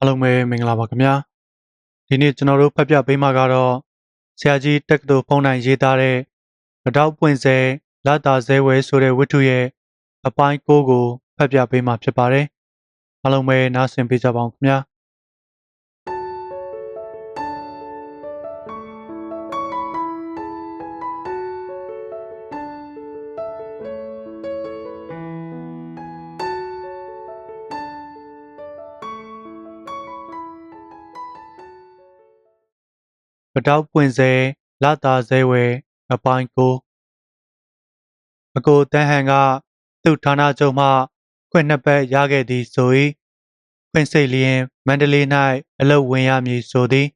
အားလုံးပဲမင်္ဂလာပါခင်ဗျာဒီနေ့ကျွန်တော်တို့ဖတ်ပြပေးမှာကတော့ဆရာကြီးတက္ကသိုလ်ဖုန်းနိုင်ရေးသားတဲ့မတော့ပွင့်စဲလာတာဇဲဝဲဆိုတဲ့ဝတ္ထုရဲ့အပိုင်း၉ကိုဖတ်ပြပေးမှာဖြစ်ပါတယ်အားလုံးပဲနားဆင်ပေးကြပါအောင်ခင်ဗျာ တောက်ပွင့်စဲလာတာဇဲဝဲအပိုင်းကိုအကိုတန်းဟန်ကသူ့ဌာနချုပ်မှခွင့်နှစ်ပတ်ရခဲ့သည်ဆို၏ခွင့်စိတ်လျင်မန္တလေး၌အလုပ်ဝင်ရမည်ဆိုသည်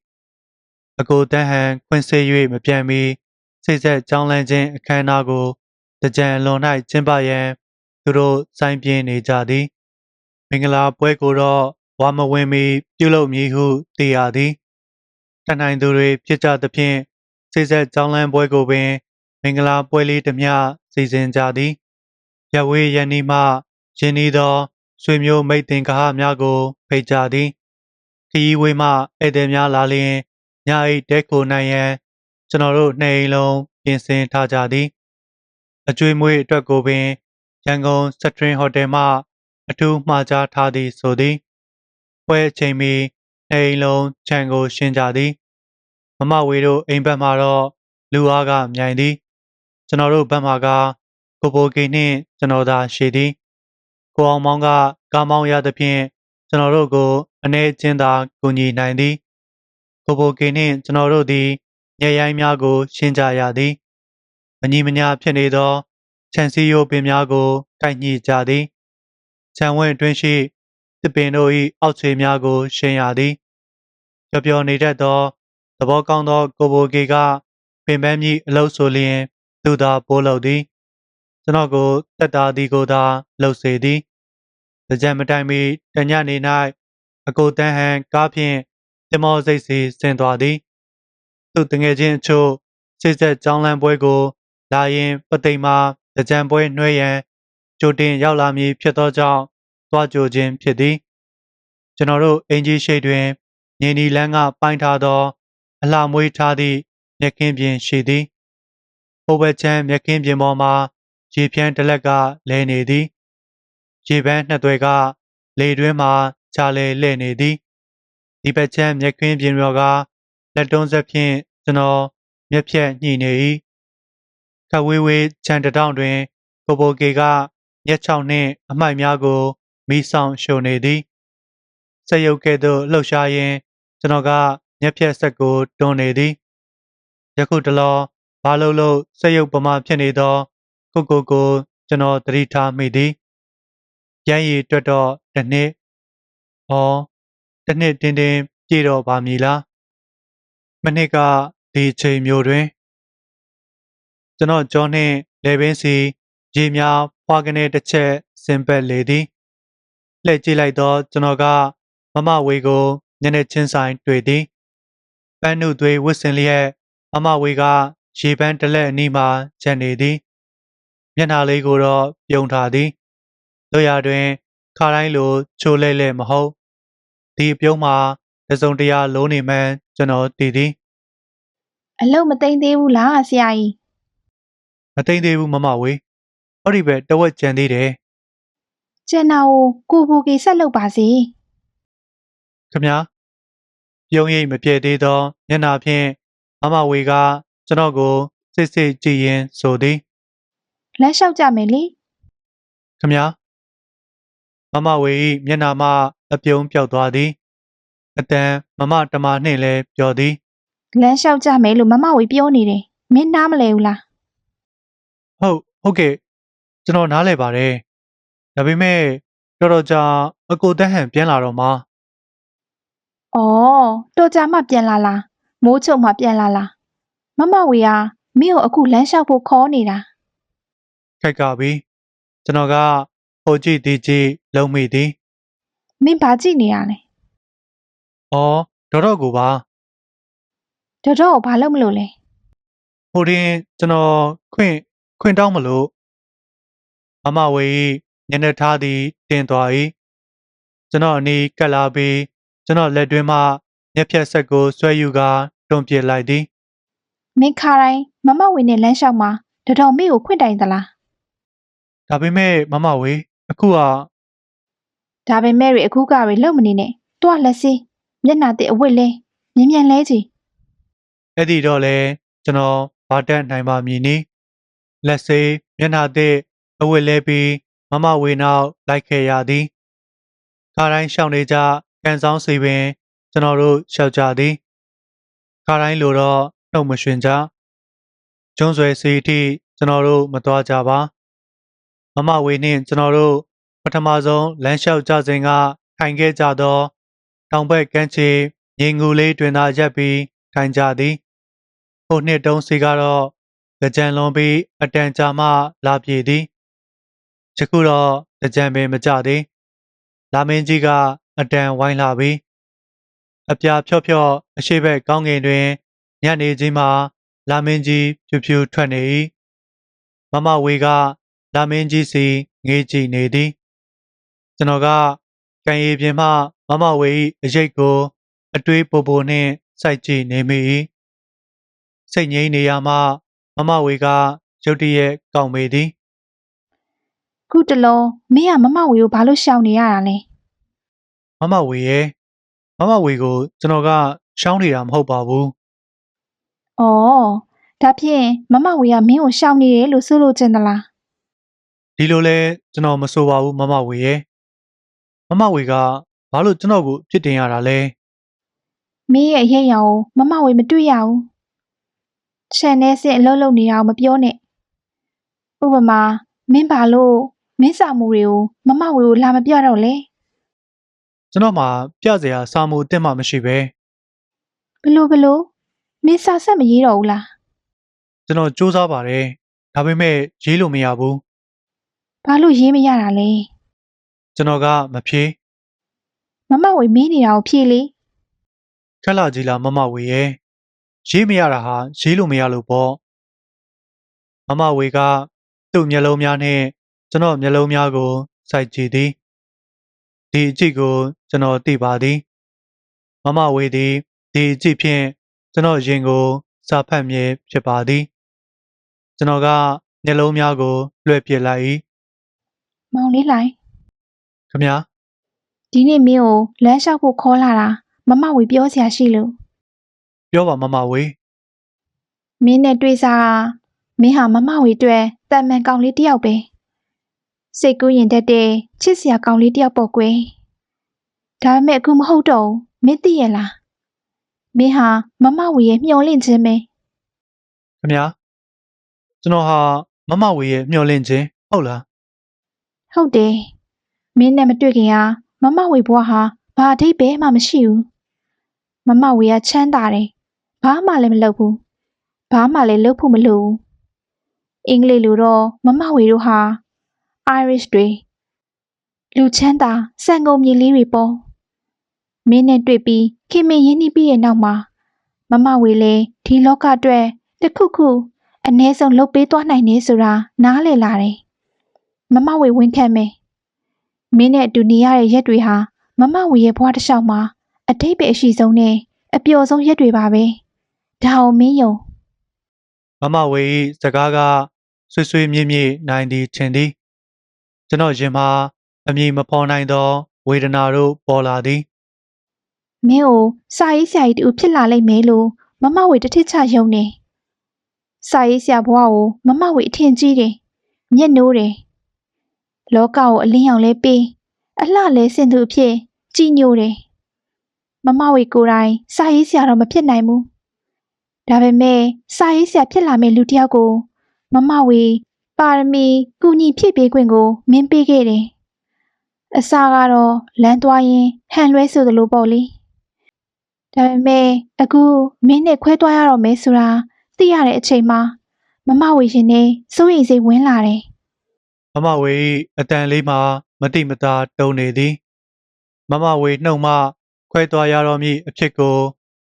အကိုတန်းဟန်ခွင့်စိတ်၍မပြန်မီစိတ်ဆက်ကြောင်းလန်းခြင်းအခမ်းအနားကိုတကြံလွန်၌ကျင်းပရန်သူတို့စိုင်းပြင်းနေကြသည် မင်္ဂလာပွဲကိုတော့ဝါမဝင်မီပြုလုပ်မည်ဟုသိရသည် တတ်နိုင်သူတွေဖြစ်ကြသဖြင့်စိတ်ဆက်ကြောင်းလန်းပွဲကိုပင် မင်္ဂလာပွဲလေးတစ်မျှစီစဉ်ကြသည်ရဝေးရန်နီမှရင်းနှီးသောဆွေမျိုးမိတ်တင်ကားများကိုဖိတ်ကြသည်ခရီးဝေးမှဧည့်သည်များလာလျင်ညအိတ်တဲကိုနိုင်ရန်ကျွန်တော်တို့နှစ်အိမ်လုံးပြင်ဆင်ထားကြသည် အကျွေးမွေးအတွက်ကိုပင်ရန်ကုန်စထရင်ဟိုတယ်မှ အထူးမှာကြားထားသည်ဆိုသည်ပွဲအချိန်မီ နေအိမ်လုံးခြံကိုရှင်းကြသည်မမဝေတို့အိမ်ဘက်မှာတော့လူအားကမြိုင်သည်ကျွန်တော်တို့ဘက်မှာကကိုပိုကီနှင့်ကျွန်တော်သာရှိသည်ကိုအောင်မောင်ကကားမောင်းရသဖြင့်ကျွန်တော်တို့ကိုအနေချင်းသာကူညီနိုင်သည်ကိုပိုကီနှင့်ကျွန်တော်တို့သည်ညရိုင်းများကို ရှင်းကြရသည်မညီမညာဖြစ်နေသောခြံစည်းရိုးပင်များကိုတိုက်ညှိကြသည်ခြံဝင်းအတွင်းရှိသစ်ပင်တို့၏အောက်ခြေများကို ရှင်းရသည် ပျော်ပျော်နေတတ်သောသဘောကောင်းသော ကိုဘိုကေကပင်ပန်းမြည်အလုတ်ဆိုလျင် သူသာပိုးလုပ်သည်ကျွန်တော်ကိုတက်တာသည်ကိုသာလှုပ်စေသည်ကြံမတိုင်မီတညနေ၌အကိုတန်းဟန်ကားဖြင့်တင်မောစိတ်စီဆင်းသွားသည်သူတငယ်ချင်းအချို့စိတ်ဆက်ကြောင်းလန့်ပွဲကိုလာရင်ပသိမ်မှာကြံပွဲနှွှဲရန်ကြိုတင်ရောက်လာမည်ဖြစ်သောကြောင့်သွားကြိုခြင်းဖြစ်သည်ကျွန်တော်တို့အင်ဂျီရှိတွင် ငင်းဒီလန်းကပိုင်းထားသော အလှမွေးထားသည့်မြက်ခင်းပြင်ရှိသည်။ဟိုဘက်ချမ်းမြက်ခင်းပြင်ပေါ်မှာရေဖြန်းတစ်လက်ကလဲနေသည်။ရေပန်းနှစ်သွဲကလေတွင်းမှာချာလေလဲ့နေသည်။ဒီဘက်ချမ်းမြက်ခင်းပြင်ရောကလက်တွန်းဆက်ဖြင့်ကျွန်တော်မျက်ဖြက်ညှိနေ၏။ခဝေးဝေးချမ်းတထောင်တွင်ကိုပိုကေကမျက်ချောင်းနှင့်အမိုက်များကိုမိဆောင်ရှိုနေသည်။စက်ရုပ်ကဲ့သို့လှုပ်ရှားရင်း ကျွန်တော်ကမျက်ဖြက်ဆက်ကိုတွန်းနေသည်ယခုတလောဘာလို့လို့စက်ရုပ်ပမာဖြစ်နေသောကိုကိုကိုကျွန်တော်သတိထားမိသည်ပြန်ရည်တွက်တော့တစ်နှစ်ဟောတစ်နှစ်တင်းတင်းပြည့်တော့ပါမည်လားမနစ်ကဒီချိန်မျိုးတွင်ကျွန်တော်ကြောနှင့်လေပင်စီရေများဖွာကနေတစ်ချက်စင်ပက်လေသည်လှည့်ကြည့်လိုက်တော့ကျွန်တော်ကမမဝေကို ညနေချင်းဆိုင်တွေ့သည်ပန်းနုသွေးဝစ်စင်လျက်မမဝေကရေပန်းတလက်အနီးမှကျန်နေသည်မျက်နှာလေးကိုတော့ပြုံထားသည်တို့ရတွင်ခါတိုင်းလိုချိုးလဲလဲမဟုတ်ဒီအပြုံးမှာတစုံတရာလုံးနေမှန်းကျွန်တော်တည်သည်အလုတ်မသိမ့်သေးဘူးလားဆရာကြီးမသိမ့်သေးဘူးမမဝေဟောဒီပဲတဝက်ကြံသေးတယ်ကျန်တာကိုကိုဘူကေဆက်လုပ်ပါစေခမညာ ပြုံးရိပ်မပြေသေးသောမျက်နှာဖြင့်မမဝေကကျွန်တော်ကိုစစ်စစ်ကြည့်ရင်ဆိုသည်လမ်းလျှောက်ကြမယ်လေခမညာမမဝေ၏မျက်နှာမှအပြုံးပြောက်သွားသည်အတန်မမတမနှင့်လည်းပြောသည်လမ်းလျှောက်ကြမယ်လို့မမဝေပြောနေတယ်မင်းနားမလဲဘူးလားဟုတ်ဟုတ်ကဲ့ကျွန်တော်နားလဲပါတယ်ဒါပေမဲ့တော်တော်ကြာအကိုတက်ဟန်ပြန်လာတော့မှ ဩတော်ကြမှပြန်လာလားမိုးချုပ်မှပြန်လာလားမမဝေကမင်းကိုအခုလမ်းလျှောက်ဖို့ခေါ်နေတာခက်ကပြီကျွန်တော်ကဟိုကြည့်ဒီကြည့်လုံးမိသည်မင်းဘာကြည့်နေရလဲဩတော်တော်ကိုပါတော်တော်ကိုဘာလုပ်မလို့လဲဟိုတင်ကျွန်တော်ခွင့်ခွင့်တောင်းမလို့မမဝေ၏ညနေထားသည်တင်သွား၏ကျွန်တော်အနီးကပ်လာပြီး ကျွန်တော်လက်တွင်းမှမျက်ဖြတ်ဆက်ကိုဆွဲယူကာတွန်းပစ်လိုက်သည်မင်းခါတိုင်းမမဝေနဲ့လမ်းလျှောက်မှာတတော်မေကိုခွင့်တိုင်သလားဒါပေမဲ့မမဝေအခုဟာဒါပေမဲ့ရီအခုကရီလုံမနေနဲ့တွားလက်စီမျက်နှာတစ်အဝတ်လဲမြင်မြန်လဲကြီးအဲ့ဒီတော့လေကျွန်တော်ဗာတက်နိုင်ပါမည်နီလက်စေးမျက်နှာသည့်အဝတ်လဲပြီးမမဝေနောက်လိုက်ခဲ့ရသည်ကားတိုင်းရှောင်းနေကြ ကန်ဆောင်စီပင်ကျွန်တော်တို့ရှောက်ကြသည်ကားတိုင်းလိုတော့နှုတ်မရွှင်ကြကျွန်းဆွဲစီအထိကျွန်တော်တို့မသွားကြပါမမဝေနှင့်ကျွန်တော်တို့ပထမဆုံးလမ်းလျှောက်ကြစဉ်ကထိုင်ခဲ့ကြသောတောင်ဘက်ကမ်းခြေငင်ငူလေးတွင်သာရက်ပြီးထိုင်ကြသည်ဟိုနှစ်တုံးစီကတော့ကြံလွန်ပြီးအတန်ကြာမှလာပြေသည်ယခုတော့ကြံပင်မကြသည်လာမင်းကြီးက အတန်ဝိုင်းလာပြီးအပြာဖြော့ဖြော့အရှိဘက်ကောင်းကင်တွင်ညနေကြီးမှာလာမင်းကြီးဖြူဖြူထွက်နေ၏မမဝေကလာမင်းကြီးစီငေးကြည့်နေသည်ကျွန်တော်ကကံရည်ပြင်မှမမဝေ၏အရိတ်ကို အတွေးပိုပိုနှင့်စိုက်ကြည့်နေမိ၏စိတ်ငြိမ်းနေရမှမမဝေကရုတ်တရက်ကောက်မေသည်ခုတလုံးမင်းကမမဝေကိုဘာလို့ရှောင်နေရတာလဲ မမဝေရဲ့မမဝေကိုကျွန်တော်ကရှောင်းနေတာမဟုတ်ပါဘူး။အော်ဒါဖြင့်မမဝေကမင်းကိုရှောင်နေတယ်လို့ဆိုလို့ချင်သလားဒီလိုလဲကျွန်တော်မဆိုပါဘူးမမဝေရဲ့မမဝေကဘာလို့ကျွန်တော်ကိုပြစ်တင်ရတာလဲ။မင်းရဲ့အရေးအရောင်ကိုမမဝေမတွေ့ရဘူး။ချန်နဲ့စင်အလုံးလုံးနေတာကိုမပြောနဲ့။ဥပမာမင်းဘာလို့မင်းစာမှုတွေကိုမမဝေကိုလာမပြတော့လဲ ကျွန်တော်မှပြစရာစာမှုအစ်စ်မှမရှိပဲ။ဘလို့ဘလို့မင်းစာဆက်မရေးတော့ဘူးလားကျွန်တော်စူးစမ်းပါတယ်ဒါပေမဲ့ရေးလို့မရဘူး။ဘာလို့ရေးမရတာလဲကျွန်တော်ကမဖြေ။မမဝေမင်းနေတာကိုဖြေလေခက်လာကြီးလားမမဝေရဲ့ရေးမရတာဟာရေးလို့မရလို့ပေါ့မမဝေကသူ့မျက်လုံးများနဲ့ကျွန်တော်မျက်လုံးများကိုစိုက်ကြည့်သည်ဒီအကြည့်ကို ကျွန်တော်သိပါသည်မမဝေသည်ဒီအကြည့်ဖြင့်ကျွန်တော်ရင်ကို စာဖတ်မြဲဖြစ်ပါသည် ကျွန်တော်ကမျက်လုံးများကိုလွှဲပစ်လိုက်၏။မောင်လေးလိုက်ခမညာဒီနေ့မင်းကိုလမ်းလျှောက်ဖို့ခေါ်လာတာမမဝေပြောစရာရှိလို့ပြောပါမမဝေမင်းနဲ့တွေ့စားတာမင်းဟာမမဝေအတွက်တန်မှန်ကောင်လေးတစ်ယောက်ပဲစိတ်ကူးရင်တတ်တဲ့ချစ်စရာကောင်လေးတစ်ယောက်ပေါ့ကွယ် ဒါပေမဲ့အခုမဟုတ်တော့ဘူးမင်းသိရလားမင်းဟာမမဝေရဲ့မျောလင့်ခြင်းပဲခမညာကျွန်တော်ဟာမမဝေရဲ့မျှော်လင့်ခြင်းဟုတ်လားဟုတ်တယ်မင်းနဲ့မတွေ့ခင်ကမမဝေဘွားဟာဘာအဓိပ္ပာယ်မှမရှိဘူးမမဝေကချမ်းသာတယ်ဘာမှလည်းမလုပ်ဘူးဘာမှလည်းလုပ်ဖို့မလိုဘူးအင်္ဂလိပ်လိုတော့မမဝေတို့ဟာ Irish တွေလူချမ်းသာစံကုန်မြေလေးတွေပေါ့ မင်းနဲ့တွေ့ပြီးခင်မင်ရင်းနှီးပြီးရဲ့နောက်မှာမမဝေလည်းဒီလောကအတွက်တစ်ခုခုအ ਨੇ ဆုံးလုပ်ပေးသွားနိုင်နေဆိုတာနားလည်လာတယ်မမဝေဝန်ခံမယ်မင်းနဲ့အတူနေရတဲ့ရက်တွေဟာမမဝေရဲ့ဘဝတစ်လျှောက်မှာအတိတ်ပဲအရှိဆုံးနဲ့အပျော်ဆုံးရက်တွေပါပဲဒါအောင်မင်းယုံမမဝေ၏စကားကဆွေဆွေမြင့်မြင့်နိုင်သည်ထင်သည်ကျွန်တော်ရင်မှာအမည်မဖော်နိုင်သော ဝေဒနာတို့ပေါ်လာသည် မင်းကိုစာရေးဆရာကြီးတူဖြစ်လာလိမ့်မယ်လို့မမဝေတထစ်ချယုံနေစာရေးဆရာဘဝကိုမမဝေအထင်ကြီးတယ်ညက်နိုးတယ်လောကကိုအလင်းရောင်လဲပေးအလှလဲစင်သူအဖြစ်ကြည်ညိုတယ်မမဝေကိုယ်တိုင်စာရေးဆရာတော့မဖြစ်နိုင်ဘူးဒါပေမဲ့စာရေးဆရာဖြစ်လာမယ့်လူတစ်ယောက်ကို မမဝေပါရမီကုညီဖြည့်ပေးခွင့်ကိုမင်းပေးခဲ့တယ်အစကတော့လမ်းသွားရင်ဟန်လွဲဆိုသလိုပေါ့လေ ဒါပေမဲ့အခုမင်းနဲ့ခွဲသွားရတော့မယ်ဆိုတာသိရတဲ့အချိန်မှာမမဝေရှင်နဲ့စိုးရိမ်စိတ်ဝင်လာတယ်မမဝေ၏အတန်လေးမှာမတိမတာတုံနေသည်မမဝေနှုတ်မှခွဲသွားရတော့မည်အဖြစ်ကို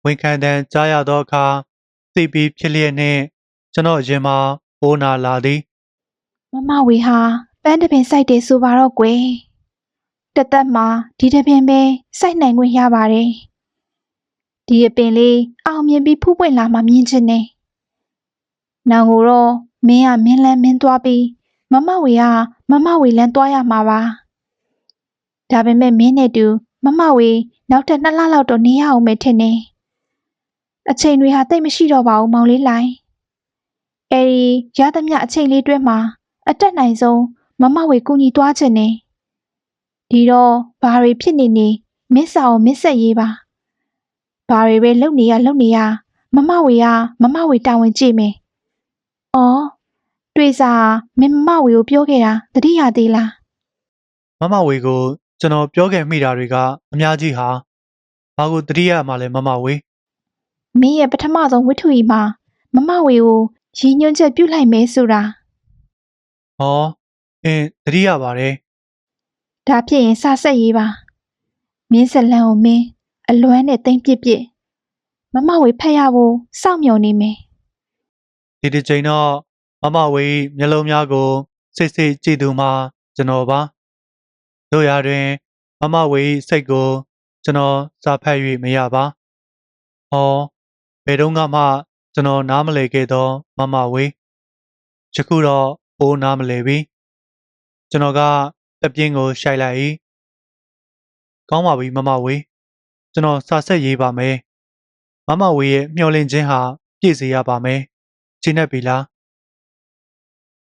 ဝန်ခံတမ်းကြားရသောအခါသိပြီးဖြစ်လျက်နှင့်ကျွန်တော်ရင်မှာပိုးနာလာသည်မမဝေဟာပန်းတပင်စိုက်တယ်ဆိုပါတော့ကွယ်တစ်သက်မှာဒီတစ်ပင်ပဲစိုက်နိုင်ခွင့်ရပါတယ် ဒီအပင်လေးအောင်မြင်ပြီးဖူးပွင့်လာမှမြင်ချင်တယ်နောင်ကိုတော့မင်းကမင်းလန်းမင်းသွားပြီးမမဝေကမမဝေလန်းသွားရမှာပါဒါပေမဲ့မင်းနဲ့တူမမဝေနောက်ထပ်နှစ်လလောက်တော့နေရအောင်မယ်ထင်တယ်အချိန်တွေဟာတိတ်မရှိတော့ပါဘူးမောင်လေးလိုင်အဲဒီရသမျှအချိန်လေးတွင်းမှာအတက်နိုင်ဆုံးမမဝေကူညီသွားခြင်းနဲ့ဒီတော့ဘာတွေဖြစ်နေနေမင်းစာအောင်မင်းဆက်ရေးပါ ဘာတွေပဲလုပ်နေရလုပ်နေရမမဝေကမမဝေတာဝန်ကြည့်မယ်။အော်တွေ့စားမင်းမမဝေကိုပြောခဲ့တာတတိယသေးလားမမဝေကိုကျွန်တော်ပြောခဲ့မိတာတွေကအများကြီးဟာဘာကိုတတိယမှလဲမမဝေ။မင်းရဲ့ပထမဆုံးဝတ္ထုကြီးမှာမမဝေကိုရည်ညွှန်းချက်ပြုလိုက်မယ်ဆိုတာဟောအင်းတတိယပါတယ်ဒါဖြစ်ရင်စဆက်ရေးပါ။မင်းဇလန်ကိုမင်း အလွမ်းနဲ့တိမ့်ပစ်ပစ်မမဝေဖက်ရဖို့စောင့်မျှော်နေမယ်ဒီတစ်ချိန်တော့မမဝေ၏မျက်လုံးများကိုစိတ်စိတ်ကြည့်သူမှာကျွန်တော်ပါတို့ရတွင် မမဝေ၏စိတ်ကိုကျွန်တော်စာဖတ်၍မရပါဟောဘယ်တော့မှကျွန်တော်နားမလည်ခဲ့သောမမဝေယခုတော့အိုးနားမလည်ပြီကျွန်တော်ကတပြင်းကိုရှိုက်လိုက်၏ကောင်းပါပြီမမဝေ ကျွန်တော်စာဆက်ရေးပါမယ်မမဝေရဲ့မျှော်လင့်ခြင်းဟာပြည့်စေရပါမယ်ကျင်းနေပြီလား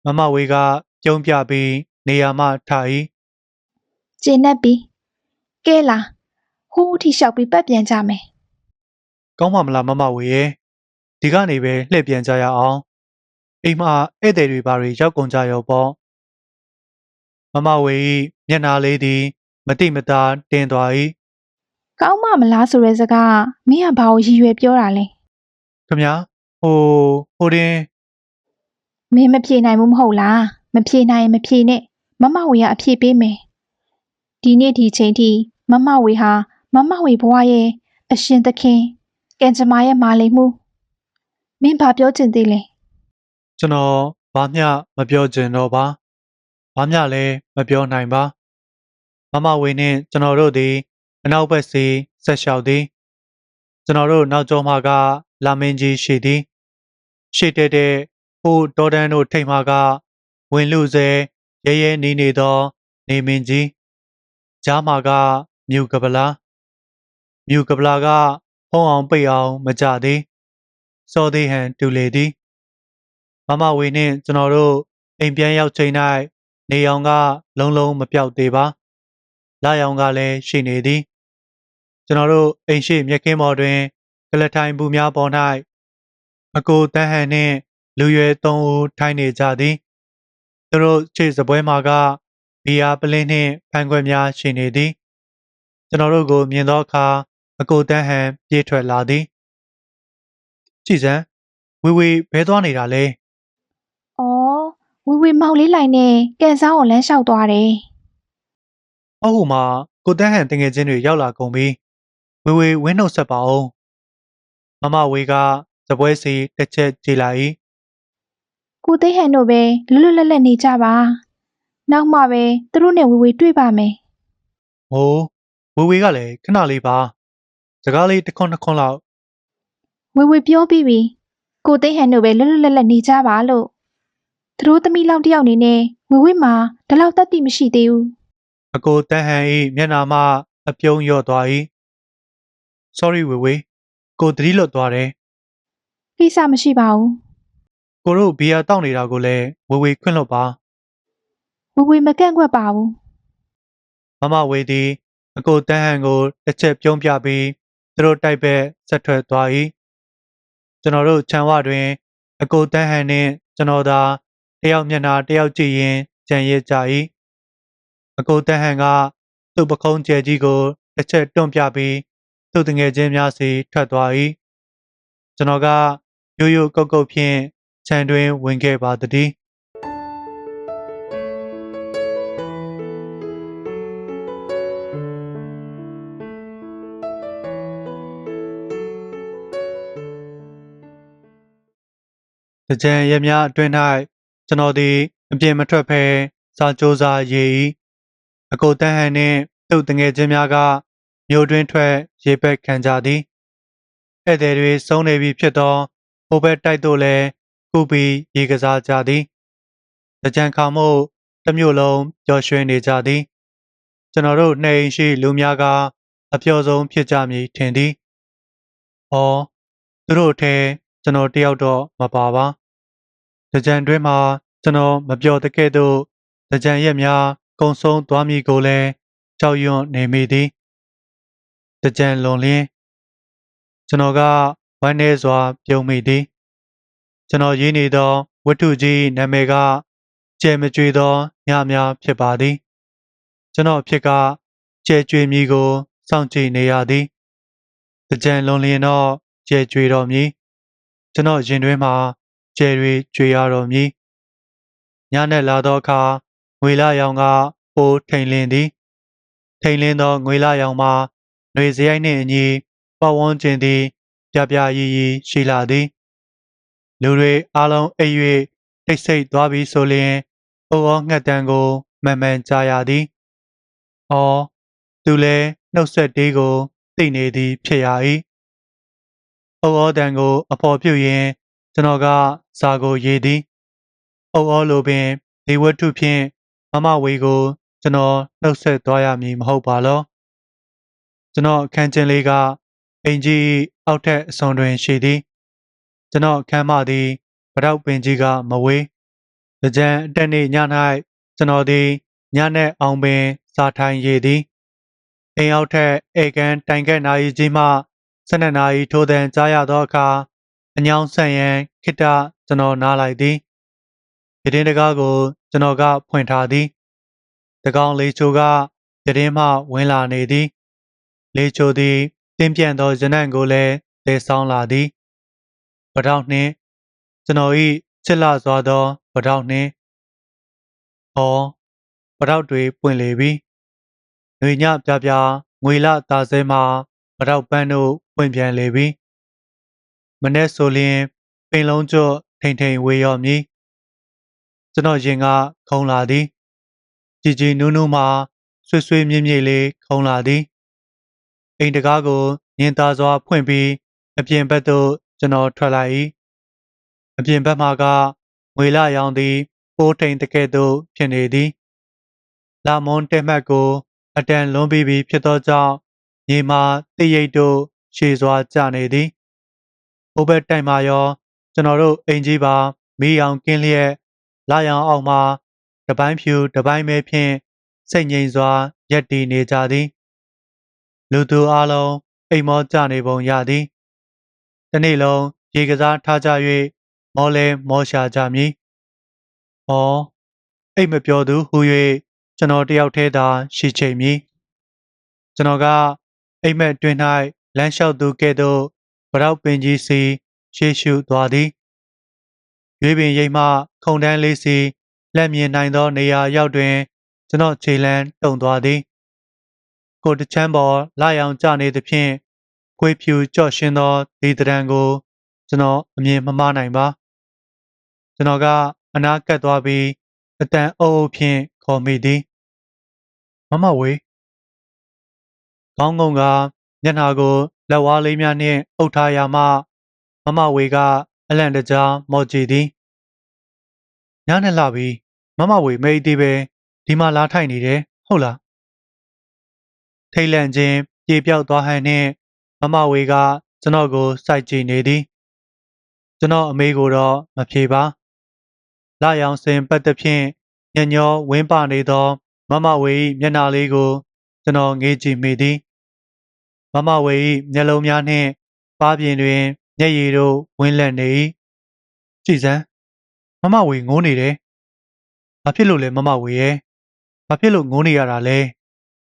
မမဝေကပြုံးပြပြီးနေရာမှထား၏။ကျင်းနေပြီ။ကဲလားဟိုးထိလျှောက်ပြီးပတ်ပြန်ကြမယ်ကောင်းပါမလားမမဝေရဲ့ဒီကနေပဲလှည့်ပြန်ကြရအောင်အိမ်မှာဧည့်သည်တွေဘာတွေရောက်ကုန်ကြရောပေါ့မမဝေ၏မျက်နာလေးသည် မတိမတာတင်းသွား၏။ ကောင်းမမလားဆိုတဲ့စကားမင်းကဘာကိုရည်ရွယ်ပြောတာလဲခမညာဟိုဟိုတင်။မင်းမဖြေနိုင်ဘူးမဟုတ်လား။မဖြေနိုင်ရင်မဖြေနဲ့မမဝေကအဖြေပေးမယ်။ဒီနေ့ဒီချိန်ထိမမဝေဟာမမဝေဘဝရဲ့အရှင်သခင်ကံကြမ္မာရဲ့မာလိမ်မှုမင်းဘာပြောချင်သေးလဲကျွန်တော်ဘာမျှမပြောချင်တော့ပါဘာမျှလည်းမပြောနိုင်ပါမမဝေနှင့်ကျွန်တော်တို့သည် အနောက်ဘက်စီဆက်လျှောက်သည်ကျွန်တော်တို့နောက်ကျောမှာက လာမင်းကြီးရှိသည်ရှိတဲ့တဲ့ဟိုဒေါ်ဒန်တို့ထိတ်မှာက ဝင်လူစဲရဲရဲနေနေသော နေမင်းကြီးကြားမှာကမြူကပလာမြူကပလာကဖုံးအောင်ပိတ်အောင်မကြသည်စောသေးဟန်တူလေသည်မမဝေနှင့်ကျွန်တော်တို့အိမ်ပြန်ရောက်ချိန်၌နေအောင်က လုံးလုံးမပြောက်သေးပါလာရောင်ကလည်းရှိနေသည် ကျွန်တော်တို့အိမ်ရှိမြက်ခင်းပေါ်တွင်ကလထိုင်ဘူးများပေါ်၌အကိုတန်းဟန်နှင့် လူရွယ်သုံးဦးထိုင်နေကြသည်သူတို့ခြေစပွဲမှာကဘီယာပလင်းနှင့်ဖန်ခွက်များရှိနေသည်ကျွန်တော်တို့ကိုမြင်သောအခါအကိုတန်းဟန်ပြေးထွက်လာသည်ကြည်စံဝေဝေဘဲသွားနေတာလဲ။အော်ဝေဝေမောင်လေးလိုက်နဲ့ကန်စားကိုလမ်းလျှောက်သွားတယ်။အောက်ဟိုမှာကိုတန်းဟန်တငယ်ချင်းတွေရောက်လာကုန်ပြီ။ ဝေဝေဝင်းနှုတ်ဆက်ပါအောင်။မမဝေကစပွဲစီတစ်ချက်ကြည်လိုက်။ကိုသိဟန်တို့ပဲလွတ်လွတ်လပ်လပ်နေကြပါ။နောက်မှပဲသူတို့နဲ့ဝေဝေတွေ့ပါမယ်။ဟိုးဝေဝေကလည်းခဏလေးပါ။စကားလေးတစ်ခွန်းတစ်ခွန်းလောက်။ဝေဝေပြောပြီးပြီ။ကိုသိဟန်တို့ပဲလွတ်လွတ်လပ်လပ်နေကြပါလို့။သူတို့သမီးလောင်တစ်ယောက်အနေနဲ့ဝေဝေမှာဒီလောက်တတ်သိမရှိသေးဘူးအကိုတန်းဟန်ဤမျက်နာမှအပြုံးလျော့သွား၏။ Sorry ဝေဝေကိုသတိလွတ်သွားတယ်။ကိစ္စမရှိပါဘူး။ကိုတို့ဘီယာတောက်နေတာကိုလည်းဝေဝေခွင့်လွတ်ပါ။ဝေဝေမကန့်ကွက်ပါဘူး။မမဝေသည်အကိုတန်းဟန်ကိုတစ်ချက်ပြုံးပြပြီးသူတို့တိုက်ဘက်ဆက်ထွက်သွား၏ကျွန်တော်တို့ခြံဝတွင် အကိုတန်းဟန်နှင့်ကျွန်တော်သာတယောက်မျက်နှာတယောက်ကြည့်ရင်ကြံရစ်ကြ၏အကိုတန်းဟန်ကသူ့ပခုံးကျဲကြီးကိုတစ်ချက်တွန့်ပြပြီး သူ့တငယ်ချင်းများစီထွက်သွား၏ကျွန်တော်ကရိုးရိုးကုတ်ကုတ်ဖြင့်ခြံတွင်ဝင်ခဲ့ပါသည်တကြံရများအတွင်း၌ကျွန်တော်သည်အပြင်မထွက်ဘဲစာကြိုးစားရေး၏အကိုတန်းဟန်နှင့်တသူ့တငယ်ချင်းများက မြို့တွင်ထွက်ရေပက်ခံကြသည်ဧည့်သည်တွေစုံနေပြီဖြစ်သောဟိုဘက်တိုက်သို့လည်းကုပြီးရေကစားကြသည်တကြံခါမှုတစ်မြို့လုံးပျော်ရွှင်နေကြသည် ကျွန်တော်တို့နှိမ်ရှိလူများကအပျော်ဆုံးဖြစ်ကြမည်ထင်သည်။အော်သူတို့ထဲကျွန်တော်တယောက်တော့မပါပါ။တကြံတွင်းမှာကျွန်တော်မပြောတကဲ့သို့တကြံရက်များကုံဆုံးသွားမည်ကိုလည်းကြောက်ရွံ့နေမိသည်။ တကြံလွန်လင်းကျွန်တော်ကဝမ်းနည်းစွာ ပြုံးမိသည်။ကျွန်တော်ရေးနေသောဝတ္ထုကြီးနာမည်ကကျဲမကြွေသောညများဖြစ်ပါသည်။ကျွန်တော်အဖြစ်ကကျဲကြွေမည်ကိုစောင့်ကြည့်နေရသည်။တကြံလွန်လျင်တော့ကျဲကြွေတော်မည်။ကျွန်တော်ရင်တွင်းမှာကျဲတွေကြွေရတော်မည်။ညနဲ့လာသောအခါငွေလာရောင်ကပိုးထိန်လင်းသည်။ထိန်လင်းသောငွေလာရောင်မှာ ຫນွေစရိုက်နှင့်အညီပတ်ဝန်းကျင်သည် ပြပြရီရီရှိလာသည်။လူတွေအားလုံးအိပ်၍တိတ်ဆိတ်သွားပြီးဆိုလျင်အိုဩငှက်တန်ကိုမှန်မှန်ကြားရသည်။အော်သူလည်းနှုတ်ဆက်တေးကိုသိနေသည်ဖြစ်ရ၏။အိုဩတန်ကိုအဖော်ပြုရင်းကျွန်တော်ကစာကိုရေးသည်။အိုဩလိုပင်ဒီဝတ္ထုဖြင့်မမဝေကိုကျွန်တော်နှုတ်ဆက်သွားရမည်မဟုတ်ပါလော။ ကျွန်တော်အခန်းချင်းလေးကအင်ကြီးအောက်ထက်အစွန်တွင်ရှိသည်။ကျွန်တော်အခန်းမသည်ဗရောက်ပင်ကြီးကမဝေး။ကြံအတက်နေ့ည၌ကျွန်တော်သည်ညနဲ့အောင်ပင်စားထိုင်ရည်သည်အိမ်အောက်ထက်ဧကန်တိုင်ကက်နာရီကြီးမှ၁၂နာရီထိုးတန်ကြားရသောအခါအညောင်းဆန်ရန်ခိတ္တကျွန်တော်နားလိုက်သည်ရတင်းတကားကိုကျွန်တော်ကဖွင့်ထားသည်တကောင်လေးချိုကရတင်းမှဝင်လာနေသည် လေးချိုသည်တင်းပြန့်သောရနံ့ကိုလည်းသေဆောင်လာသည်ပထောက်နှင့်ကျွန်တော်၏ချစ်လာစွာသောပထောက်နှင့်ဟောပထောက်တွေပွင့်လေပြီ။ငွေညပြပြငွေလသားစဲမှာပထောက်ပန်းတို့ပွင့်ပြန်လေပြီ။မနေ့ဆိုလျင်ပင်လုံးကျော့ထိန်ထိန်ဝေရော်မည်။ကျွန်တော်ရင်ကခုံလာသည်။ကြည်ကြည်နူးနူးမှဆွေဆွေမြင့်မြင့်လေးခုံလာသည်။ အိမ်တကားကိုညင်သားစွာဖွင့်ပြီးအပြင်ဘက်သို့ကျွန်တော်ထွက်လိုက်၏။အပြင်ဘက်မှာကငွေလရောင်သည်ပိုးထိန်တကဲ့သို့ဖြစ်နေသည်လာမွန်တက်မှတ်ကို အတန်လွန်ပြီးပြီဖြစ်သောကြောင့်မြေမာတိရိတ်တို့ရှေစွာကျနေသည်ဟိုဘက်တိုင်မှာရောကျွန်တော်တို့အိမ်ကြီးပါမီးအောင်ကင်းလျက်လာရောင်အောင်မှာတပိုင်းဖြူတပိုင်းမဲဖြင့်စိတ်ငြိမ်စွာရက်တည်နေကြသည် လူသူအလုံးအိမ်မောကြနေပုံရသည်တနေ့လုံးရေကစားထားကြ၍မောလဲမောရှာကြမည်။ဩအိတ်မပြောသူဟူ၍ကျွန်တော်တယောက်တည်းသာရှိချိန်မည်။ကျွန်တော်ကအိမ်မက်တွင်၌လမ်းလျှောက်သူကဲ့သို့ဗရောက်ပင်ကြီးစီရှေ့ရှုသွားသည်။ရွေးပင်ရိပ်မှခုံတန်းလေးစီလက်မြင်နိုင်သောနေရာရောက်တွင် ကျွန်တော်ခြေလန်းတုံသွားသည်။ ကိုတချမ်းပေါ်လာရောင်ကျနေသဖြင့်ခွေးဖြူကြော့ရှင်းသောဒီတရံကို ကျွန်တော်အမြင်မမှားနိုင်ပါ။ကျွန်တော်ကအနားကပ်သွားပြီးအတန်အုပ်အုပ်ဖြင့်ခေါ်မိသည်မမဝေကောင်းကုန်းကမျက်နှာကိုလက်ဝါးလေးများနှင့်အုပ်ထားရမှမမဝေကအလန့်တကြားမော့ကြည့်သည်ညနေလာပြီမမဝေမိတ်သေးပဲဒီမှာလာထိုင်နေတယ်ဟုတ်လား ထိတ်လန့်ခြင်းပြေပြောက်သွားဟန်နှင့်မမဝေကကျွန်တော်ကိုစိုက်ကြည့်နေသည်ကျွန်တော်အမေကိုတော့မဖြေပါလာရောင်စင်ပတ်သဖြင့်ညညောဝင်းပနေသော မမဝေ၏မျက်နှာလေးကို ကျွန်တော်ငေးကြည့်မိသည်မမဝေ၏မျက်လုံးများနှင့်ပါးပြင်တွင်မျက်ရည်တို့ဝင်းလက်နေ၏ကြည်စမ်းမမဝေငိုးနေတယ်ဘာဖြစ်လို့လဲမမဝေရဲ့ဘာဖြစ်လို့ငိုးနေရတာလဲ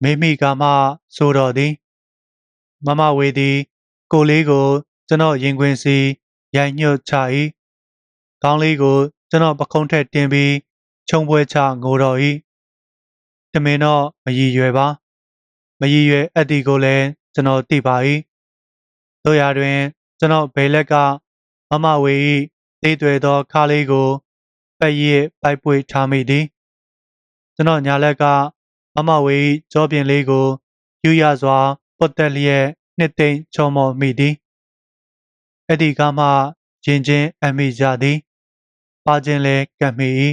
မိမိကမှဆိုတော်သည်မမဝေသည် ကိုလေးကို ကျွန်တော်ရင်ခွင်စီရိုက်ညွတ်ချ၏ကောင်းလေးကို ကျွန်တော်ပခုံးထက်တင်ပြီးခြုံပွဲချငိုတော်၏တမင်တော့မရည်ရွယ်ပါမရည်ရွယ်အပ်ဒီကိုလည်းကျွန်တော်သိပါ၏တို့ရာတွင် ကျွန်တော်ဘယ်လက်ကမမဝေ၏သေးသွဲသောခါလေးကိုပတ်ရစ်ပိုက်ပွေထားမိသည်ကျွန်တော်ညာလက်က မမဝေ၏ကြောပြင်လေးကိုယူရစွာပုတ်တက်လျက်နှစ်သိမ့်ချောမော်မိသည်အဲ့ဒီကမှရင်ချင်းအမိကြသည်ပါခြင်းလဲကပ်မိ၏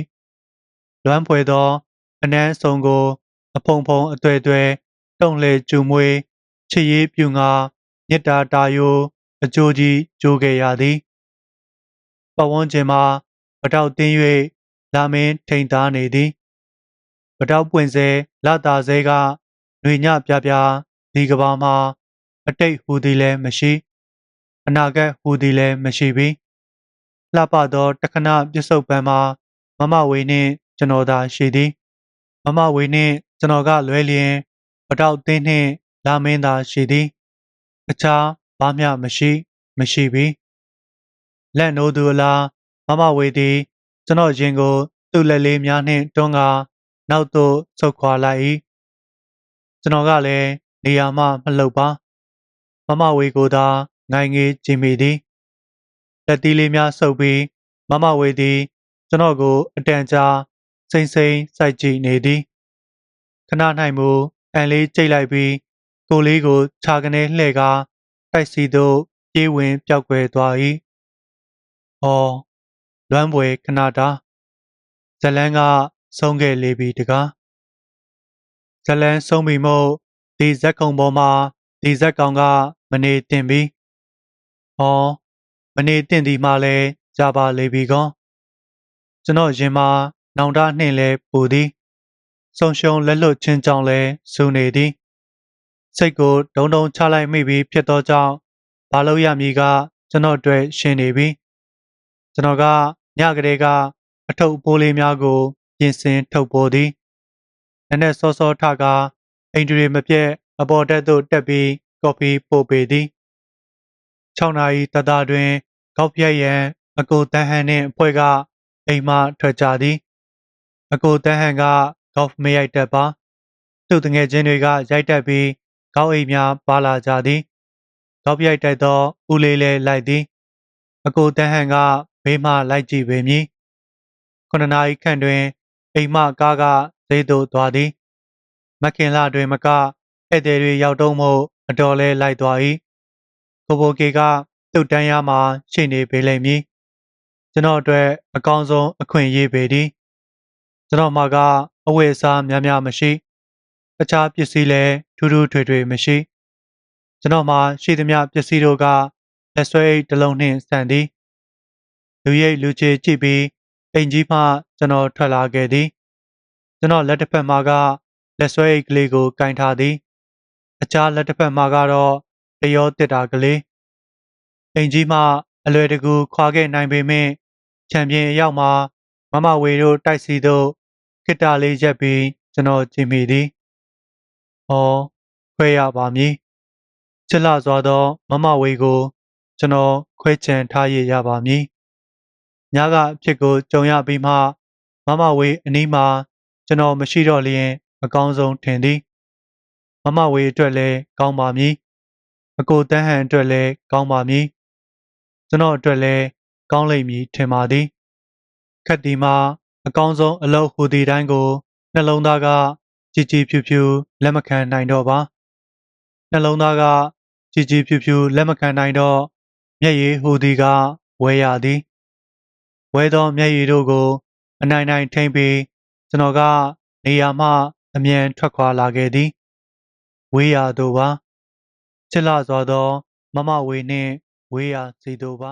လွမ်းဖွယ်သော အနမ်းဆုံကို အဖုံဖုံအတွေ့အတွေ့တုံလေကျူမွေးချစ်ရေးပြူငါမြစ်တာတာယိုအကျိုးကြီးကြိုးခဲ့ရသည်ပဝန်းကျင်မှာပတောက်တင်း၍လာမင်းထိန်သားနေသည် ပတောက်ပွင့်စေလာတာစေကຫນွေညပြပြဒီကဘာမှာအတိတ်ဟူသည်လည်းမရှိအနာဂတ်ဟူသည်လည်းမရှိပြီလှပသောတခဏပြစ္ဆုတ်ပံမှာမမဝေနှင့်ကျွန်တော်သာရှိသည်မမဝေနှင့်ကျွန်တော်ကလွဲလျင်ပတောက်တင်းနှင့်လာမင်းသာရှိသည်အခြားဘာမျှမရှိ မရှိပြီလက်နိုးသူအလားမမဝေသည်ကျွန်တော်ရင်ကိုသူ့လက်လေးများနှင့်တွန်းကာ နောက်သို့ဆုတ်ခွာလိုက်၏ကျွန်တော်ကလည်းနေရာမှမလှုပ်ပါမမဝေကိုသာငိုင်ငေးကြည့်မိသည်လက်သီးလေးများဆုပ်ပြီးမမဝေသည်ကျွန်တော်ကိုအတန်ကြာစိမ့်စိမ့်စိုက်ကြည့်နေသည်ခဏ၌မူအန်လေးကြိတ်လိုက်ပြီးကိုလေးကိုခြာကနေလှဲ့ကာတိုက်စီသို့ပြေးဝင်ပြောက်ကွယ်သွား၏။အော်လွမ်းပွေခဏတာဇလန်းက ဆုံးခဲ့လေပြီတကားဇလန်းဆုံးပြီမို့ဒီဇက်ကုံပေါ်မှာဒီဇက်ကောင်က မနေတင်ပြီ။ဟောမနေတင်ဒီမှလဲကြပါလေပြီကောကျွန်တော်ရင်မှာနောင်တနှင့်လဲပူသည်ဆုံရှုံလက်လွတ်ချင်းကြောင့်လဲစူနေသည်စိတ်ကိုဒုံဒုံချလိုက်မိပြီးဖြစ်သောကြောင့်ဘာလို့ရမည်က ကျွန်တော်အတွက်ရှင်းနေပြီကျွန်တော်ကညကလေးကအထုပ်ပိုးလေးများကို ပြင်ဆင်ထုတ်ပေါ်သည်နက်နက်စောစောထကားအိမ်တွေမပြတ်အပေါ်တက်သို့တက်ပြီးကော်ဖီပို့ပေးသည်6နာရီတသားတွင်ကောက်ပြက်ရန်အကိုတန်းဟန်နှင့်အဖွဲ့ကအိမ်မှထွက်ကြသည်အကိုတန်းဟန်ကကော့ဖ်မရိုက်တက်ပါသူ့တငယ်ချင်းတွေကရိုက်တက်ပြီးကောက်အိမ်များပါလာကြသည်ကောက်ပြိုက်တက်သောဦးလေးလည်းလိုက်သည်အကိုတန်းဟန်ကဘေးမှလိုက်ကြည့်ပေမည်ခုနှစ်နာရီခန့်တွင် အိမ်မှကားကဈေးသို့သွားသည်မခင်လာတွင်မကဧည့်သည်တွေရောက်တော့မို့အတော်လဲလိုက်သွား၏ကိုဘိုကေကသူ့တန်းရမှာရှိနေပေလိမ့်မည်ကျွန်တော်အတွက်အကောင်းဆုံးအခွင့်အရေးပေသည်ကျွန်တော်မှာကအဝတ်အစားများများမရှိတခြားပစ္စည်းလည်းထူးထူးထွေထွေမရှိကျွန်တော်မှာရှိသမျှပစ္စည်းတို့ကလက်ဆွဲအိတ်တစ်လုံးနှင့်ဆန်သည်လူရိပ်လူချေကြည့်ပြီး အိမ်ကြီးမှကျွန်တော်ထွက်လာခဲ့သည်ကျွန်တော်လက်တစ်ဖက်မှာကလက်ဆွဲအိတ်ကလေးကိုကင်ထားသည်အခြားလက်တစ်ဖက်မှာကတော့တရောတစ်တာကလေးအိမ်ကြီးမှအလွယ်တကူခွာခဲ့နိုင်ပေမဲ့ချန်ပီယံအရောက်မှာမမဝေတို့တိုက်စီသို့ခိတ္တလေးရက်ပြီးကျွန်တော်ကြည့်မိသည်။ဟောခွဲရပါမည်။ချစ်လာစွာသော မမဝေကို ကျွန်တော်ခွဲချန်ထားရရပါမည်။ ညကအဖြစ်ကိုကြုံရပြီးမှမမဝေအနီးမှာကျွန်တော်မရှိတော့လျင် အကောင်းဆုံးထင်သည်။မမဝေအတွက်လည်းကောင်းပါမည်။အကိုတန်းဟန်အတွက်လည်းကောင်းပါမည်။ကျွန်တော်အတွက်လည်းကောင်းလိမ့်မည်ထင်ပါသည်။ခက်ဒီမှာအကောင်းဆုံးအလုပ်ဟူသည့်တိုင်းကိုနှလုံးသားကကြည်ကြည်ဖြူဖြူလက်မခံနိုင်တော့ပါနှလုံးသားကကြည်ကြည်ဖြူဖြူလက်မခံနိုင်တော့မျက်ရည်ဟူသည်ကဝဲရသည် ဝဲသောမျက်ရည်တို့ကို အနိုင်နိုင်ထိမ့်ပြီးကျွန်တော်ကနေရာမှအမြန်ထွက်ခွာလာခဲ့သည်ဝေးရသို့ပါချစ်လာစွာသော မမဝေနှင့်ဝေးရစီသို့ပါ